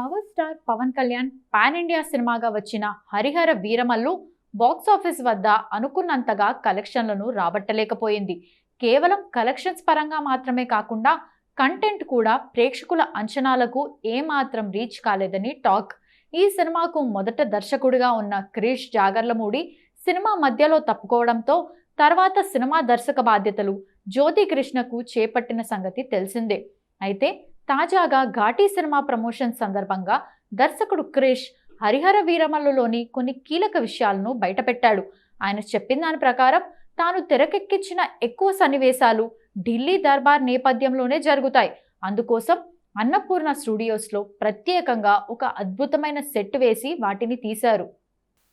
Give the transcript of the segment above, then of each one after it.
Power star Pawan Kalyan pan India సినిమాగా వచ్చిన Harihara Veeramallu box office వద్ద అనుకున్నంతగా కలెక్షన్లను రాబట్టలేకపోయింది. కేవలం కలెక్షన్స్ పరంగా మాత్రమే కాకుండా కంటెంట్ కూడా ప్రేక్షకుల అంచనాలకు ఏమాత్రం రీచ్ కాలేదని టాక్. ఈ సినిమాకు మొదట దర్శకుడిగా ఉన్న క్రిష్ జాగర్లమూడి సినిమా మధ్యలో తప్పుకోవడంతో తర్వాత సినిమా దర్శక బాధ్యతలు జ్యోతి కృష్ణకు చేపట్టిన సంగతి తెలిసిందే. అయితే తాజాగా ఘాటీ సినిమా ప్రమోషన్ సందర్భంగా దర్శకుడు క్రిష్ హరిహర వీరమల్లులోని కొన్ని కీలక విషయాలను బయటపెట్టాడు. ఆయన చెప్పిన దాని ప్రకారం తాను తెరకెక్కించిన ఎక్కువ సన్నివేశాలు ఢిల్లీ దర్బార్ నేపథ్యంలోనే జరుగుతాయి. అందుకోసం అన్నపూర్ణ స్టూడియోస్లో ప్రత్యేకంగా ఒక అద్భుతమైన సెట్ వేసి వాటిని తీశారు.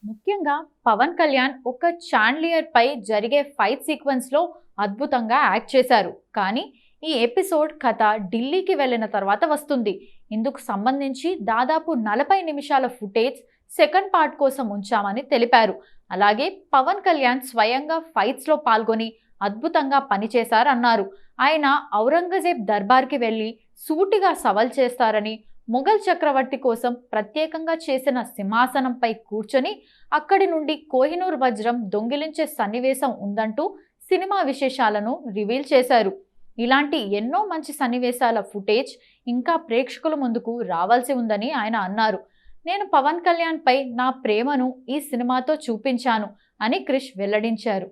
ముఖ్యంగా పవన్ కళ్యాణ్ ఒక చాండ్లియర్ పై జరిగే ఫైట్ సీక్వెన్స్లో అద్భుతంగా యాక్ట్ చేశారు. కానీ ఈ ఎపిసోడ్ కథ ఢిల్లీకి వెళ్ళిన తర్వాత వస్తుంది. ఇందుకు సంబంధించి దాదాపు నలభై నిమిషాల ఫుటేజ్ సెకండ్ పార్ట్ కోసం ఉంచామని తెలిపారు. అలాగే పవన్ కళ్యాణ్ స్వయంగా ఫైట్స్లో పాల్గొని అద్భుతంగా పనిచేశారన్నారు. ఆయన ఔరంగజేబ్ దర్బార్కి వెళ్ళి సూటిగా సవాల్ చేస్తారని మొఘల్ చక్రవర్తి కోసం ప్రత్యేకంగా చేసిన సింహాసనంపై కూర్చొని అక్కడి నుండి కోహినూర్ వజ్రం దొంగిలించే సన్నివేశం ఉందంటూ సినిమా విశేషాలను రివీల్ చేశారు. ఇలాంటి ఎన్నో మంచి సన్నివేశాల ఫుటేజ్ ఇంకా ప్రేక్షకుల ముందుకు రావాల్సి ఉందని ఆయన అన్నారు. నేను పవన్ కళ్యాణ్ పై నా ప్రేమను ఈ సినిమాతో చూపించాను అని క్రిష్ వెల్లడించారు.